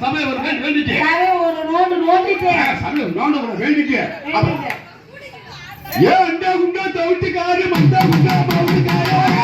சபை ஒரு கண் வேண்டிட்டு. சபை ஒரு நோண்டு நோண்டிட்டு சபை ஒரு நோண்டு ஒரு வேண்டிட்டு. ஏ அண்டா குண்டா தவிட்டு காரு மண்டா குண்டா பவுட்டு காரு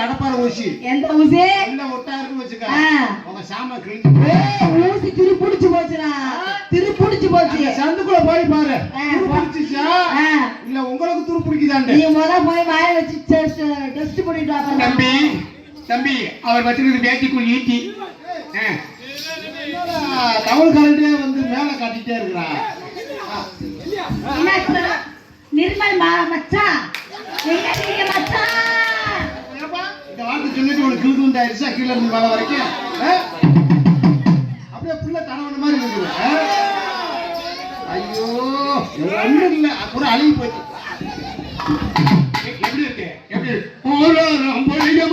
கடப்பார ஊசி. எந்த ஊசி? உள்ள ஒட்டாருன்னு வச்சுக்க. ஆ. உங்க சாம கிழிஞ்சு ஏய், ஊசி திரு புடிச்சு போச்சுடா. திரு புடிச்சு போச்சு. சந்துக்குள்ள போய் பாரு. பிடிச்சிச்சா? இல்ல உங்களுக்கு துரு பிடிக்குதாண்டு நீ முத போய் வாய வச்சு டெஸ்ட் பண்ணிட்டு வா. தம்பி தம்பி அவர் வச்சிருக்கிறது வேட்டிக்குள் ஈட்டி. தமிழ் கரண்டே வந்து மேல காட்டிட்டே சொல்ற? நிர்மல் மச்சான். எங்க நீங்க மச்சான்? வார்த்தை சொல்லிட்டு உனக்கு கிழக்கு உண்டாயிருச்சா கீழே இருந்து மேல வரைக்கும்? அப்படியே புள்ள கணவன் மாதிரி இருக்குது. ஐயோ ஒண்ணும் இல்ல. அப்புறம் அழுகி போச்சு எப்படி இருக்கு? எப்படி இருக்கு? பொழிய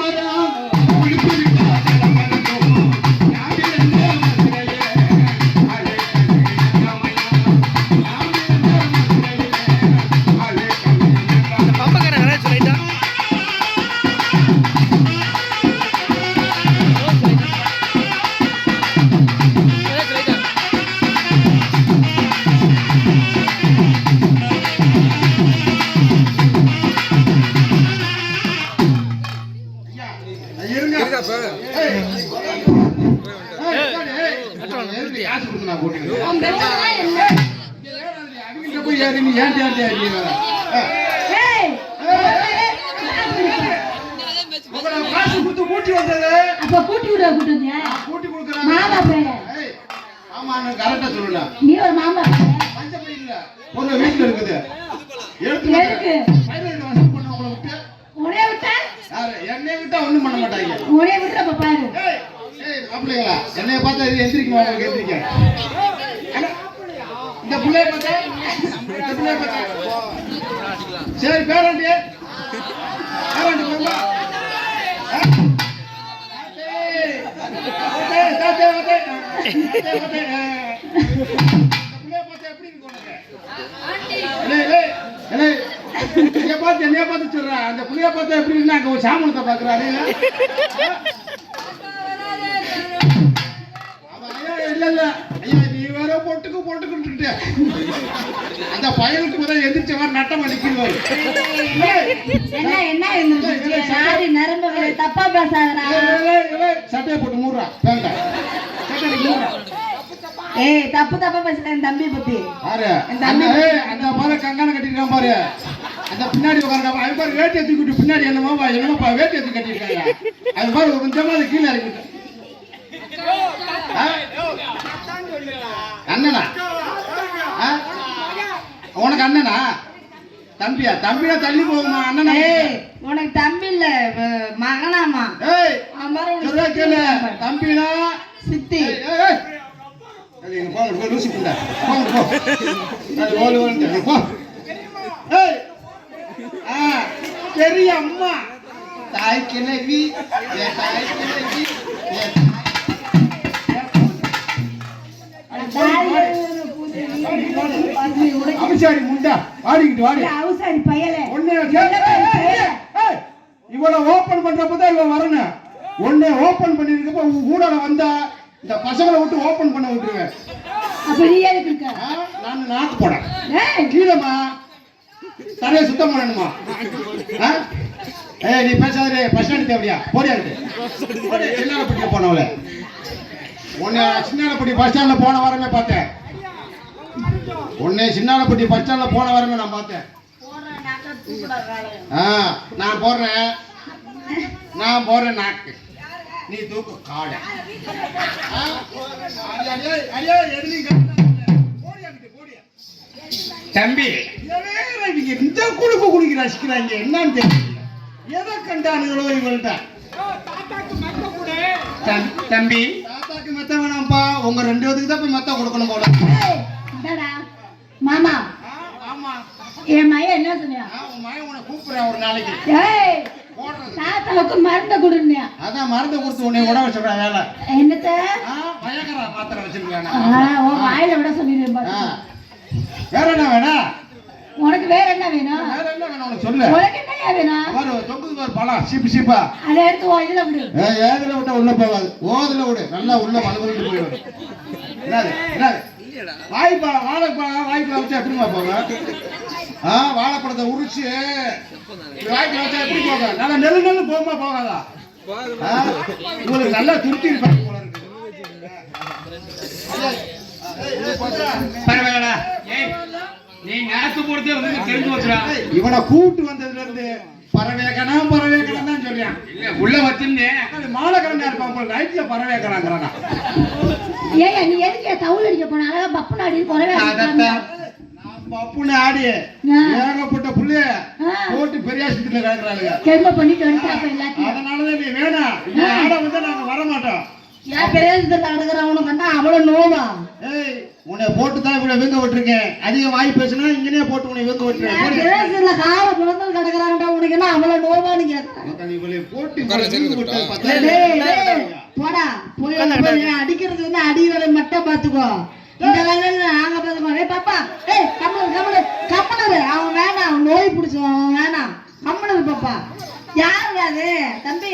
மாப்பிள்ளைங்களா என்னைய பார்த்தா இது எந்திரிக்குமா? உங்களுக்கு எந்திரிக்க இந்த பிள்ளைய பார்த்தா? இந்த பிள்ளைய பார்த்தா? சரி பேரண்டி பேரண்டி போமா என்னைய பார்த்து சொல்றேன் அந்த புள்ளைய பார்த்தா எப்படி அங்க ஒரு சாமனத்தை பாக்குறாரு இல்ல இல்ல ஐயா நீ வேற பொட்டுக்கு பொட்டுக்கிட்டு அந்த பயலுக்கு முதல்ல எந்திரிச்ச மாதிரி நட்டம் அடிக்கிறாரு என்ன என்ன நாடி நரம்புகளை தப்பா பேசாதடா. சட்டையை போட்டு மூடுறா வேண்டா சட்டை மூடுறா. ஏய் தப்பு தப்பா பேசுற என் தம்பி பத்தி. பாரு. அந்த பாரு கங்கான கட்டிருக்கான் பாரு. அந்த பின்னாடி உட்கார்ந்து அது பாரு வேட்டி எடுத்து கூட்டி பின்னாடி என்னமோ என்னமோப்பா வேட்டி எடுத்து கட்டிருக்காங்க அது பாரு ஒரு கொஞ்சமா அது கீழே இறக்கிட்டு ஆ? அண்ணனா? உனக்கு அண்ணனா? தம்பியா? தம்பியா தள்ளி போகுமா? அண்ணனா? உனக்கு தம்பி இல்ல மகனாமா? கேளு. தம்பினா? சித்தி. லூசு புண்டை. போ. பெரிய அம்மா. தாய் கிழவி என் தாய் கிழவி போடி, போடி. அபிசாரி முண்டா வாடிக்கிட்டு வாடி. அவசாரி பயலே. ஒண்ணே. இவளை ஓபன் பண்றப்பதான் இவன் வரணும் ஒண்ணே ஓபன் பண்ணிருக்கப்ப கூட வந்தா இந்த பசங்களை விட்டு ஓபன் பண்ண விட்டுருவேன். அப்ப நீ எதுக்கு இருக்க? நான் நாக்கு போடேன் ஏய். கீழேம்மா. தரையை சுத்தம் பண்ணணுமா? ஏய் நீ பேசாதே பஸ் ஸ்டாண்டு தேவையா? போடியாட்டு சின்னாலப்பட்டி போனவள. உன்னை சின்னாலப்பட்டி பஸ் ஸ்டாண்ட்ல போன வாரமே பார்த்தேன். உன்னை சின்னாலப்பட்டி பஸ் ஸ்டாண்ட்ல போன வாரமே நான் பார்த்தேன். ஆ நான் போடுறேன். நான் போடுறேன் நாக்கு. நீ தூக்கு காடை. ஆ? அடி, அடியே, அடியே, தம்பி. இவன் இவங்க இந்த குடுக்கு குடிக்க ரசிக்கிறாங்க என்னன்னு தெரியல எதை கண்டானுங்களோ இவள்கிட்ட? தம்பி. தாத்தாக்கு மெத்த வேணாம்ப்பா. உங்க ரெண்டு பேத்துக்கு தான் போய் மெத்த கொடுக்கணும் போல. மாமா. ஆமா. என் மையம் என்ன சொன்னியா ஆ, உன் மகன் உன்னை கூப்பிடுறேன் ஒரு நாளைக்கு. ஏய் தாத்தாவுக்கு மருந்து கொடுனியா அதான் மருந்து கொடுத்து உன்னை உடம்பு சொல்றேன் வேலை. என்னத்த? மயக்கரா மாத்திரை வச்சிருக்கானே உன் வாயில விட சொல்லிடுறேன் வேற என்ன வேணா உனக்கு வேற என்ன வேணும் வேற என்ன வேணும் உனக்கு சொல்லு உனக்கு என்னையா வேணும் பாரு தொங்குது பாரு பழம் சீப்பு சீப்பா அதை எடுத்து உன் இதுல விடு ஏய், ஏதுல விட்டா உள்ள போகாது ஓதுல விடு நல்லா உள்ள மலவரிட்டு போயிடும் என்னது என்னது வாய்ப்பழம் வாழைப்பழம் வாய்ப்பழம் வச்சா எப்படிமா போகும் ஆ வாழைப்பழத்தை உரிச்சு வாய்ப்பழம் வச்சா எப்படி போகும் நல்லா நெல்லு நெல்லு போகுமா போகாதா உங்களுக்கு நல்லா துருத்தி இருப்பாங்க போல இருக்கு பரவாயில்லடா ஏய் நீ போறதே வந்து தெரிஞ்சு வச்சுடா இவனை கூட்டு வந்ததுல இருந்து பறவைக்கணும் பறவைக்கணும் தான் இல்ல உள்ள வச்சிருந்தேன் அது மாலைக்கடனா இருப்பான் போல நைட்ல பறவைக்கறாங்கிறானா ஏய் நீ எதுக்கு தவுள் அடிக்க போன? அழகா பப்பு நாடி குறவே அதத்தான் நான் பப்புன்னு ஆடி. ஏகப்பட்ட புள்ளைய. போட்டு பெரிய ஆஸ்பத்திரியில பண்ணிட்டு எல்லாத்தையும். அதனாலதான் நீ வேணாம். ஆட வந்து நாங்க வர மாட்டோம் ஏன் பிரேசத்துல அடங்குறவனு கண்டா அவ்வளவு நோவா? ஏய் உன்னை போட்டு தான் இவ்வளவு வீங்க விட்டுருக்கேன் அதிக வாய் பேசுனா இங்கனே போட்டு உன்னை வீங்க விட்டுருக்கேன். பிரேசத்துல கால பிறந்தல் கிடக்குறாங்கடா உனக்கு என்ன அவ்வளவு நோவான்னு இவளை போட்டு போடா போய் அடிக்கிறது வந்து அடி வேலை மட்டும் பாத்துக்கோ இந்த வேலையில நாங்க பாத்துக்கோ ஏய் பாப்பா ஏய் கம்மனு கம்மனு கம்மனு. அவன் வேணாம் அவன் நோய் பிடிச்சவன் அவன் வேணாம். கம்மனு பாப்பா. யாரு அது? தம்பி.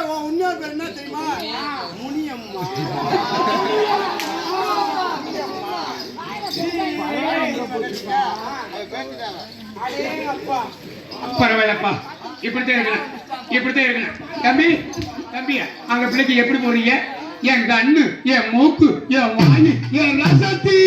அம்மா உண்மையா பேர் என்ன தெரியுமா முனியம்மா பரவாயில்லப்பா. இப்படித்தான் இருக்கிறேன் இப்படித்தான் இருக்கணும். தம்பி தம்பியா அங்க பிள்ளைக்கு எப்படி போறீங்க? என் கண்ணு என் மூக்கு என் வாயு என் ரசத்தி.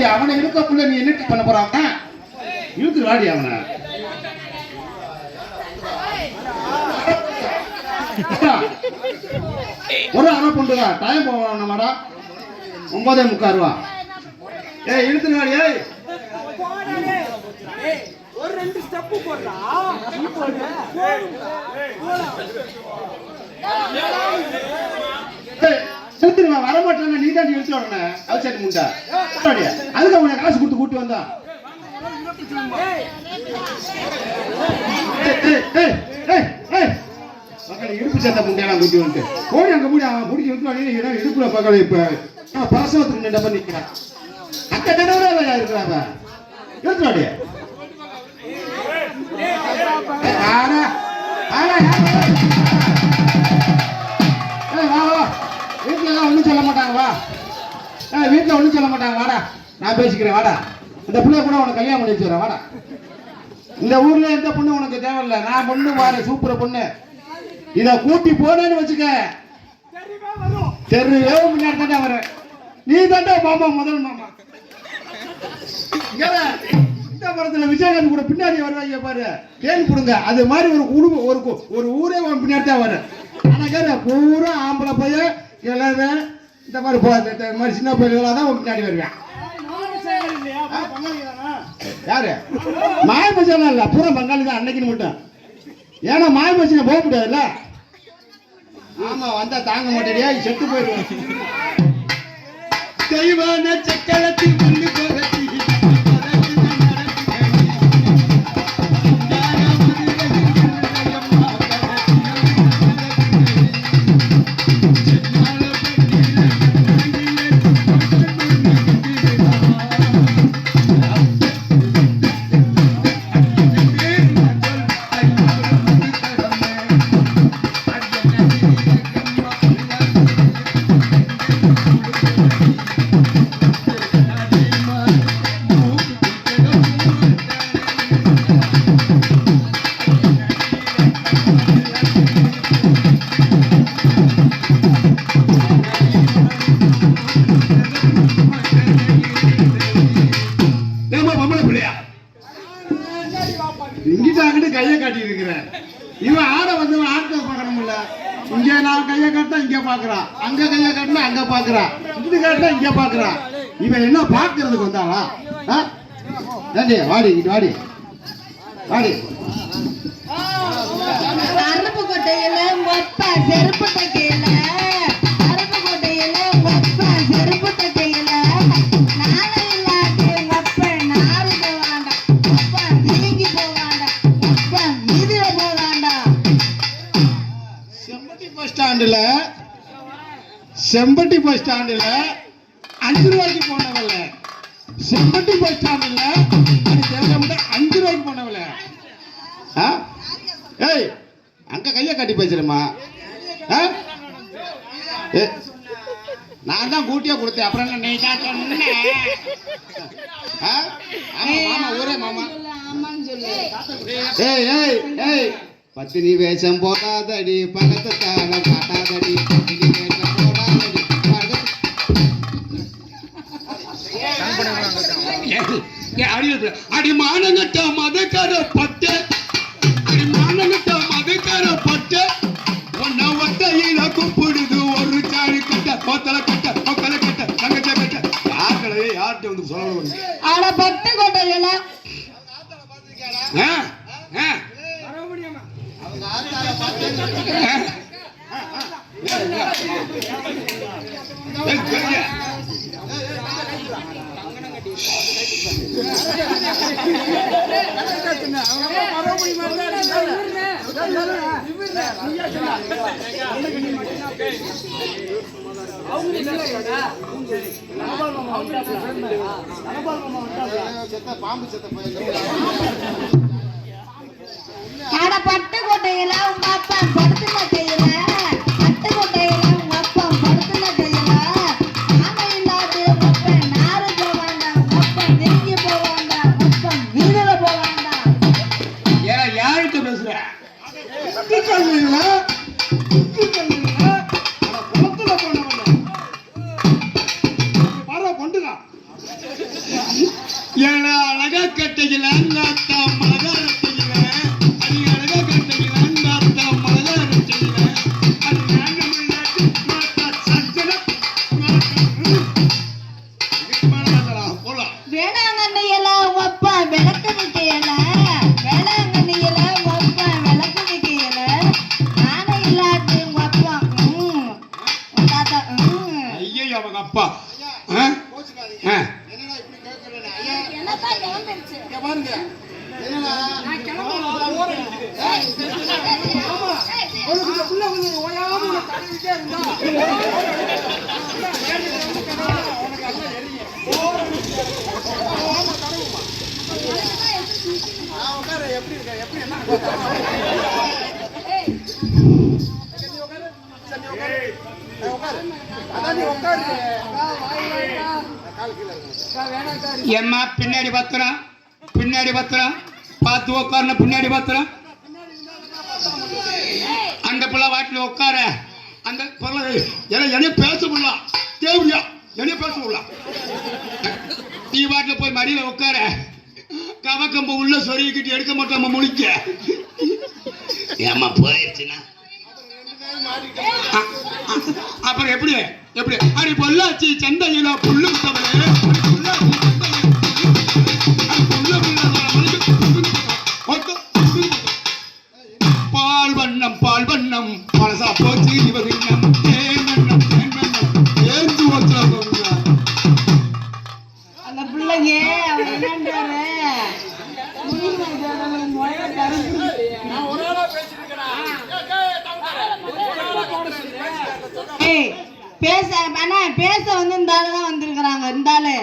வாடி அவனை இழுக்க புள்ள நீ என்ன பண்ண போறாங்க? இழுத்து வாடி அவனை. ஒரு அரை பொண்டுதா டைம் போவான் நம்மடா. ஒன்பதே முக்கால் ரூபா ஏய் இழுத்து வாடி ஏய். ஒரு ரெண்டு ஸ்டெப்பு போடுறா போடுறா போடு ஏய், வர மாட்டாங்க நீ தான் எழுத்து உடனே அவசரி முண்டா அதுக்கு அவங்க காசு கொடுத்து கூட்டி வந்தா. இடுப்பு சட்டை முண்டையெல்லாம் குட்டி வந்துட்டு. போய் அங்க மூடி அவன் பிடிச்சி விட்டு இடுப்புல பக்கம் இப்ப. அவன் நின்ற பண்ணி நிற்கிறான். அத்தை நினைவுல இருக்கிறாங்க எடுத்துடாடி ஆனா ஆனா. வீட்டில் ஒன்றும் சொல்ல மாட்டாங்க. வாடா நான் பேசிக்கிறேன் வாடா. இந்த பிள்ளைய கூட உனக்கு கல்யாணம் பண்ணி வச்சுக்கிறேன் வாடா. இந்த ஊர்ல எந்த பொண்ணு உனக்கு தேவையில்ல. நான் பொண்ணு வாரு சூப்பர் பொண்ணு. இதை கூட்டி போனேன்னு வச்சுக்க. தெருவே முன்னாடி தாண்டா வர நீ தாண்டா மாமா முதல் மாமா. இந்த படத்துல விஜயகாந்த் கூட பின்னாடி வருவாங்க பாரு. தேன் கொடுங்க. அது மாதிரி ஒரு குடும்பம் ஒரு ஒரு ஊரே உன் பின்னாடி தான் வர ஆனா கேரு பூரா ஆம்பளை பையன் இளவன் இந்த மாதிரி போ- இந்த- மாதிரி சின்ன பையன்களா தான் உன் பின்னாடி வருவேன். யாரு? மாய பஜார்லாம் இல்ல பூரா பங்காளி தான் அன்னைக்குன்னு மட்டும். ஏன்னா மாய பஜார் போக முடியாதுல்ல? ஆமா வந்தா தாங்க மாட்டேடியா செத்து போயிடுவேன். தெய்வான சக்கரத்தில் கொண்டு போகத்தி இவன் வந்து வந்தவன் ஆட்டத்தை பார்க்கணும்ல இங்க நான் கையை கட்டினா இங்க பாக்குறான் அங்க கையை கட்டினா அங்க பாக்குறான் இது கட்டினா இங்க பாக்குறான் இவன் என்ன பாக்குறதுக்கு வந்தாளா? ஆ? ஏண்டி வாடி இங்கிட்டு வாடி. வாடி. அருப்பு கொட்டையில மொப்ப செருப்பு தைக்கையில செம்பட்டி பஸ் ஸ்டாண்டில் அஞ்சு ரூபாய்க்கு போனவல்ல செம்பட்டி பஸ் ஸ்டாண்டில் அஞ்சு ரூபாய்க்கு போனவல்ல ஆ? ஏய் அங்க கையை கட்டி பேசுறேம்மா. ஆ? ஏ, நான் தான் கூட்டியா கொடுத்தேன். அப்புறம் என்ன நீ தான் சொன்ன? ஆ? மாமா ஊரே மாமா. ஏய் ஏய் ஏய். பத்தினி வேஷம் போடாதடி பக்கத்து தாழ மாட்டாதடி அடி அடி மானங்கட்ட மதக்கார பட்டு அடி மானங்கட்ட மதக்கார பட்டு உன்னை ஒத்தையில கூப்பிடுது ஒரு சாரி கட்ட கொத்தல கட்ட கொத்தல கட்ட தங்கச்ச கட்ட யார்களே யார்கிட்ட வந்து சொல்லணும்? ஆனா பட்டு கொட்டையில. ஆ? ஆ? ஆ? ஏய், பெரிய. செத்த பாம்பு செத்த போய் கொட்டையில உங்க அப்பா படுத்து கையில ஏன்னா பேச முடியல. தேவையா என்னைய பேச முடியல. நீ பாட்டில் போய் மடியில் உட்கார. கவக்கம்ப உள்ள சொருகிக்கிட்டு எடுக்க மாட்டோம் நம்ம முடிக்க ஏமா போயிடுச்சுன்னா அப்புறம் எப்படி? எப்படி? அது பொள்ளாச்சி சந்தையில புல்லு தமிழ் பேச வந்து இந்த ஆளு தான் வந்திருக்கிறாங்க. இந்த ஆளு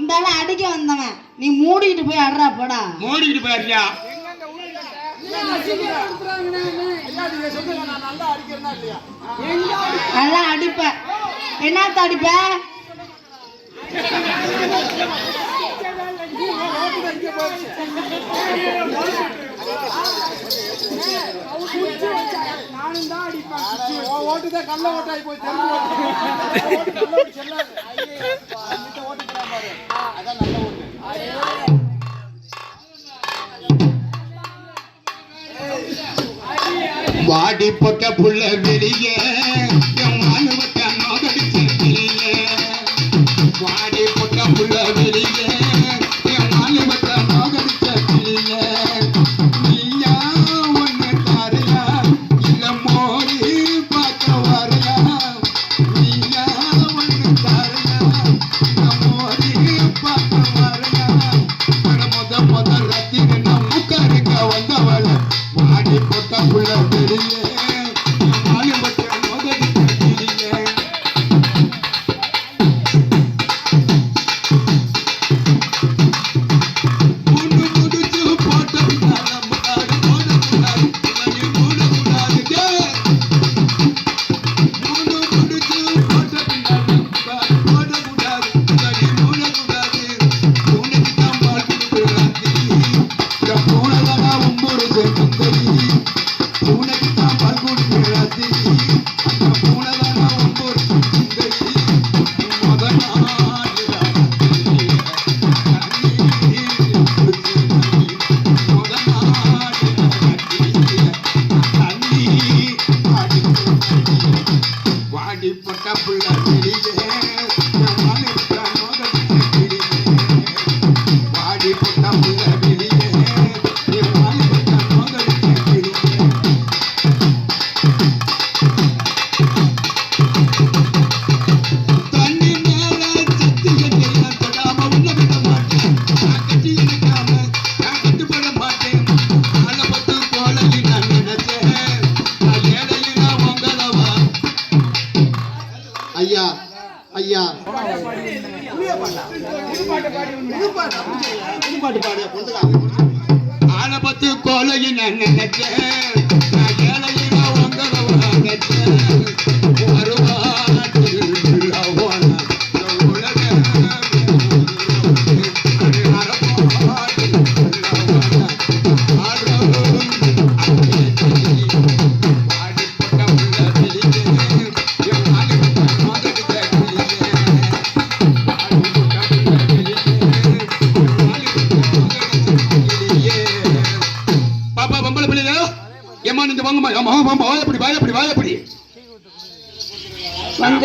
இந்த அடிக்க வந்தவன். நீ மூடிக்கிட்டு போய் அடுறா போடா. மூடிக்கிட்டு போய் நல்லா அடிப்ப. என்னத்த அடிப்ப? போச்சு. நானும் தான் வாடி பொட்ட புள்ள வெளியே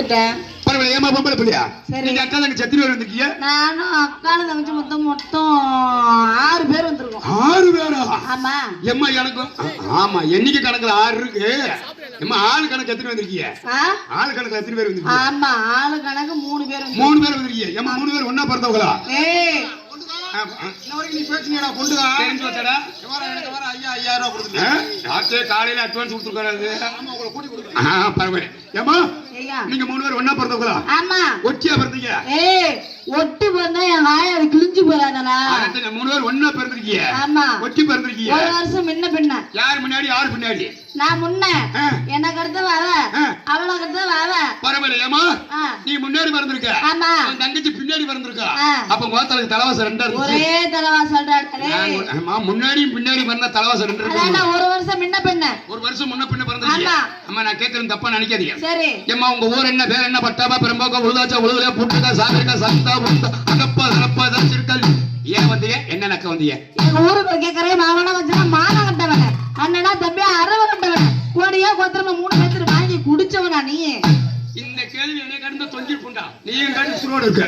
விட்டேன் பரவாயில்ல ஏமா பொம்பளை பிள்ளையா? நீங்க அக்கா தங்கச்சி எத்தனை பேர் வந்திருக்கீங்க? நானும் அக்காலும் தங்கச்சி மொத்தம் மொத்தம் ஆறு பேர் வந்திருக்கோம். ஆறு பேரா? ஆமா. எம்மா கணக்கும் ஆமா என்னைக்கு கணக்குல ஆறு இருக்கு? எம்மா ஆளு கணக்கு எத்தனை வந்திருக்கீங்க? ஆள் கணக்கு எத்தனை பேர் வந்திருக்கீங்க? ஆமா ஆளு கணக்கு மூணு பேர் மூணு பேர் வந்திருக்கீங்க. எம்மா மூணு பேர் ஒன்னா பிறந்தவங்களா? ஏய். காலையில அட்வான்ஸ் கொடுத்துருக்காரு பரவாயில்ல. ஏமா நீங்க மூணு பேர் ஒண்ணா பிறந்தவங்களா? ஆமா. ஒட்டியா பிறந்தீங்க? ஏய் ஒட்டு வந்தா என் வாய் அது கிழிஞ்சு அடுத்து மூணு பேர் ஒண்ணா பிறந்திருக்கீங்க. ஆமா. ஒட்டி பிறந்திருக்கீங்க. ஒரு வருஷம் முன்ன பின்ன. யார் முன்னாடி யார் பின்னாடி? நான் முன்ன. எனக்கு அடுத்த ஆ. அவளுக்கு அடுத்த அவ பரவாயில்ல ஏமா ஆ. நீ முன்னாடி பிறந்திருக்க. ஆமா. தங்கச்சி பின்னாடி பிறந்திருக்கா. அப்ப கோத்தலுக்கு தலைவாசம் ரெண்டா ஒரே தலைவா ஆமா, முன்னாடியும் பின்னாடி பிறந்த ஒரு வருஷம் முன்ன பின்ன. ஒரு வருஷம் முன்ன பின்ன பிறந்திருக்கீங்க ஆமா. அம்மா நான் கேட்கறது தப்பா நினைக்காதீங்க. சரி. ஏம்மா உங்க ஊர் என்ன பேர் என்ன பட்டாபா பெரும்பாக்கா உழுதாச்சா உழுதுல புட்டுக்கா சாகரிக்கா சந்தா அகப்பா ஏன் வந்தீங்க என்ன நக்க வந்தீங்க எங்க ஊருக்கு கேக்குறேன் மாவன வச்சுனா மானம் கட்டவன. அண்ணனா தம்பி அரவ கட்டவன. கோடியா கோத்திரமா மூணு பேத்துக்கு வாங்கி குடிச்சவனா நீ? இந்த கேள்வி என்னை கடந்து தொங்கிருக்குண்டா நீயும் கடந்து சுரோடு இருக்க.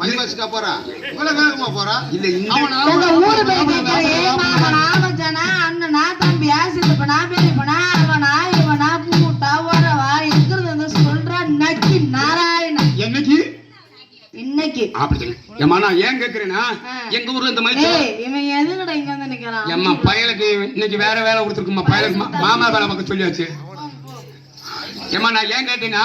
பைபாஸ்க்கா போறா? இவ்வளவு வேகமா போறா? இல்ல இந்த ஊரு கேக்குறேன் மாமனா அண்ணனா தம்பியா சித்தப்பனா பெரியப்பனா அவனா இவனா பூட்டா வந்து சொல்றா நக்கி நாராயணன். என்னைக்கு? இன்னைக்கு. அப்படி ஏமா நான் ஏன் கேக்குறேன்னா ஆ. எங்க ஊர்ல இந்த மாதிரி இவன் எதுக்குடா இங்க வந்து நிக்கிறான்? எம்மா பயலுக்கு இன்னைக்கு வேற வேலை கொடுத்துருக்குமா பயலுக்கு மாமா வேலை பார்க்க சொல்லியாச்சு. ஏமா நான் ஏன் கேட்டீங்கன்னா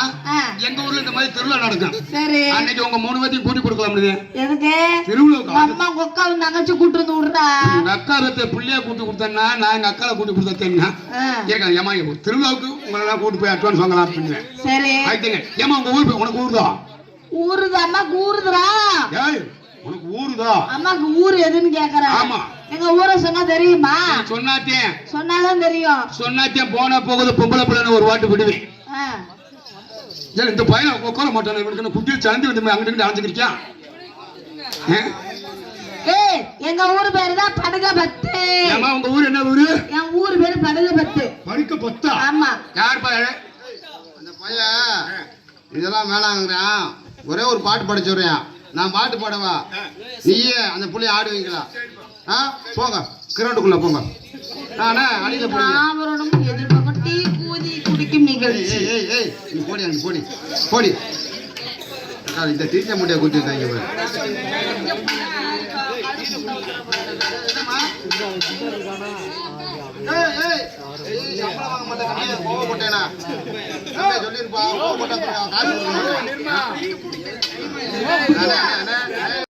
எங்க ஊர்ல இந்த மாதிரி திருவிழா நடக்கும். சரி. அன்னைக்கு உங்க மூணு பேத்தையும் கூட்டி கொடுக்கலாம் எதுக்கு? திருவிழாவுக்கு அம்மா கொக்கா நகைச்சு கூட்டு வந்து விடுறா. உங்க அக்கா புள்ளைய கூட்டி கொடுத்தேன்னா நான் எங்க அக்கால கூட்டி கொடுத்தேன்னா இருக்காங்க ஏமா திருவிழாவுக்கு உங்களை கூட்டி போய் அட்வான்ஸ் வாங்கலாம் அப்படின்னு. சரி. ஆயிட்டுங்க ஏமா உங்க ஊர் உனக்கு ஊருதா? ஊருது அம்மா ஊருதுடா. ஏய் உனக்கு ஊருதா? அம்மாக்கு ஊர் எதுன்னு கேக்குற? ஆமா. எங்க ஊரை சொன்னா தெரியுமா? சொன்னாத்தேன் சொன்னாதான் தெரியும். சொன்னாத்தேன் போனா போகுது பொம்பளை பிள்ளைன்னு ஒரு வாட்டு விடுவேன். ஏன் இந்த பையன் உட்கார மாட்டான் இவனுக்கு குட்டியில் சந்தி வந்து அங்கிட்டு இங்கிட்டு அலைஞ்சுக்கிறியான் ஏய் எங்க ஊர் பேரு தான் படுக பத்து ஏமா உங்க ஊர் என்ன ஊரு? என் ஊர் பேரு படுக பத்து படுக்க பொத்தா ஆமா. யார் பாரு அந்த பையன் இதெல்லாம் வேணாங்கிறான். ஒரே ஒரு பாட்டு படிச்சு வர்றேன் நான் பாட்டு பாடவா? நீயே அந்த புள்ளைய ஆடுவீங்களா ஆ போங்க. கிரௌண்டுக்குள்ள போங்க. நானே அடியில ஆவரணம் எதிர்பார்க்கும் டீ கூதி குடிக்கும் நிகழ்ச்சி ஏய் ஏய் ஏய் நீ போடி அங்க போடி. போடி. இந்த டீச்சர் முடிய கூட்டி பாரு. மாட்டேன், கோவப்பட்டேனா? சொல்லிருப்பா,